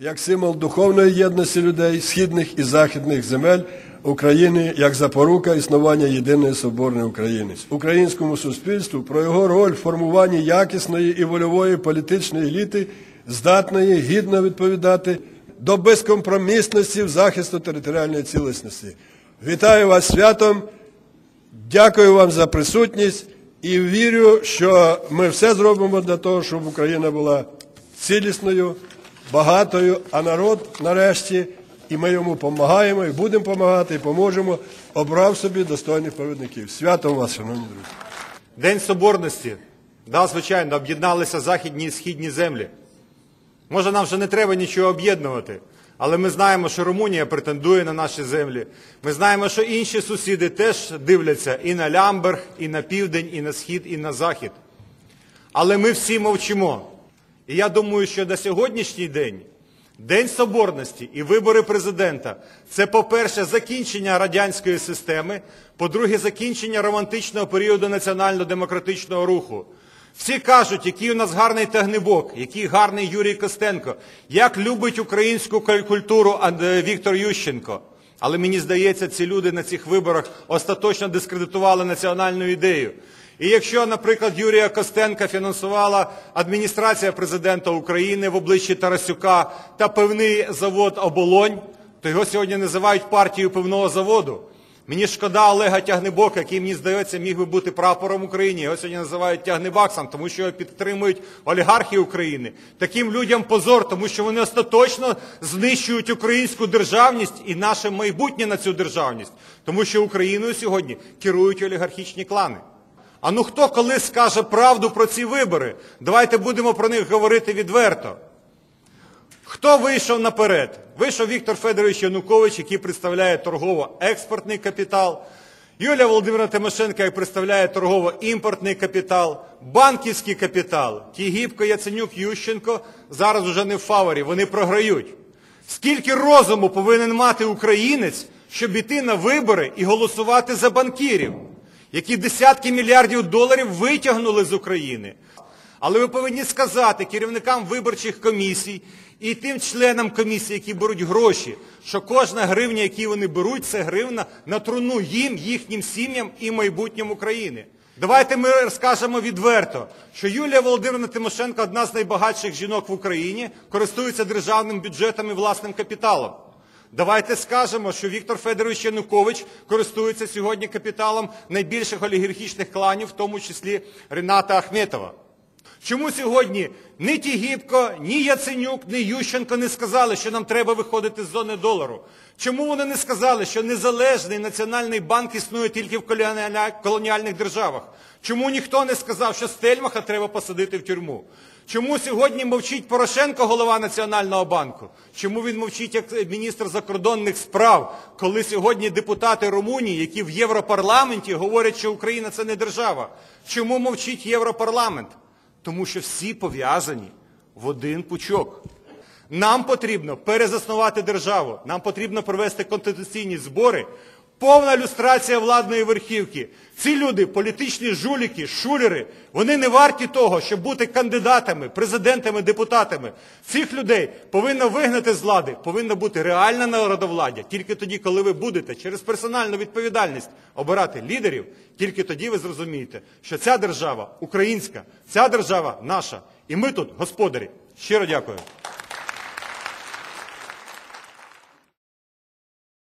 як символ духовної єдності людей східних і західних земель України як запорука існування єдиної соборної України. Українському суспільству про його роль в формуванні якісної і вольової політичної еліти здатної гідно відповідати до безкомпромісності в захисту територіальної цілісності. Вітаю вас святом! Дякую вам за присутність і вірю, що ми все зробимо для того, щоб Україна була цілісною, багатою, а народ нарешті, і ми йому допомагаємо, і будемо допомагати, і поможемо, обрав собі достойних провідників. Святом вас, шановні друзі! День Соборності. Да, звичайно, об'єдналися західні і східні землі. Може, нам вже не треба нічого об'єднувати, але ми знаємо, що Румунія претендує на наші землі. Ми знаємо, що інші сусіди теж дивляться і на Лямберг, і на південь, і на схід, і на захід. Але ми всі мовчимо. І я думаю, що на сьогоднішній день День Соборності і вибори президента це, по-перше, закінчення радянської системи, по-друге, закінчення романтичного періоду національно-демократичного руху. Всі кажуть, який у нас гарний тягнебок, який гарний Юрій Костенко, як любить українську культуру Віктор Ющенко. Але мені здається, ці люди на цих виборах остаточно дискредитували національну ідею. І якщо, наприклад, Юрія Костенка фінансувала адміністрація президента України в обличчі Тарасюка та певний завод Оболонь, то його сьогодні називають партією пивного заводу. Мені шкода Олега Тягнебока, який, мені здається, міг би бути прапором України. Його сьогодні називають Тягнебаксом, тому що його підтримують олігархи України. Таким людям позор, тому що вони остаточно знищують українську державність і наше майбутнє на цю державність. Тому що Україною сьогодні керують олігархічні клани. А ну хто коли скаже правду про ці вибори? Давайте будемо про них говорити відверто. Хто вийшов наперед? Вийшов Віктор Федорович Янукович, який представляє торгово-експортний капітал, Юлія Володимирівна Тимошенко, яка представляє торгово-імпортний капітал, банківський капітал, Тігіпко, Яценюк, Ющенко зараз уже не в фаворі, вони програють. Скільки розуму повинен мати українець, щоб іти на вибори і голосувати за банкірів, які десятки мільярдів доларів витягнули з України? Але ви повинні сказати керівникам виборчих комісій і тим членам комісії, які беруть гроші, що кожна гривня, яку вони беруть, це гривна на труну їм, їхнім сім'ям і майбутньому України. Давайте ми розкажемо відверто, що Юлія Володимирівна Тимошенко одна з найбагатших жінок в Україні, користується державним бюджетом і власним капіталом. Давайте скажемо, що Віктор Федорович Янукович користується сьогодні капіталом найбільших олігархічних кланів, в тому числі Рената Ахметова. Чому сьогодні ні Тігіпко, ні Яценюк, ні Ющенко не сказали, що нам треба виходити з зони долару? Чому вони не сказали, що незалежний національний банк існує тільки в колоніальних державах? Чому ніхто не сказав, що Стельмаха треба посадити в тюрму? Чому сьогодні мовчить Порошенко, голова Національного банку? Чому він мовчить як міністр закордонних справ, коли сьогодні депутати Румунії, які в Європарламенті говорять, що Україна це не держава? Чому мовчить Європарламент? Тому що всі пов'язані в один пучок. Нам потрібно перезаснувати державу, нам потрібно провести конституційні збори, повна люстрація владної верхівки. Ці люди, політичні жуліки, шулери, вони не варті того, щоб бути кандидатами, президентами, депутатами. Цих людей повинно вигнати з влади, повинна бути реальна народовладдя. Тільки тоді, коли ви будете через персональну відповідальність обирати лідерів, тільки тоді ви зрозумієте, що ця держава українська, ця держава наша, і ми тут господарі. Щиро дякую.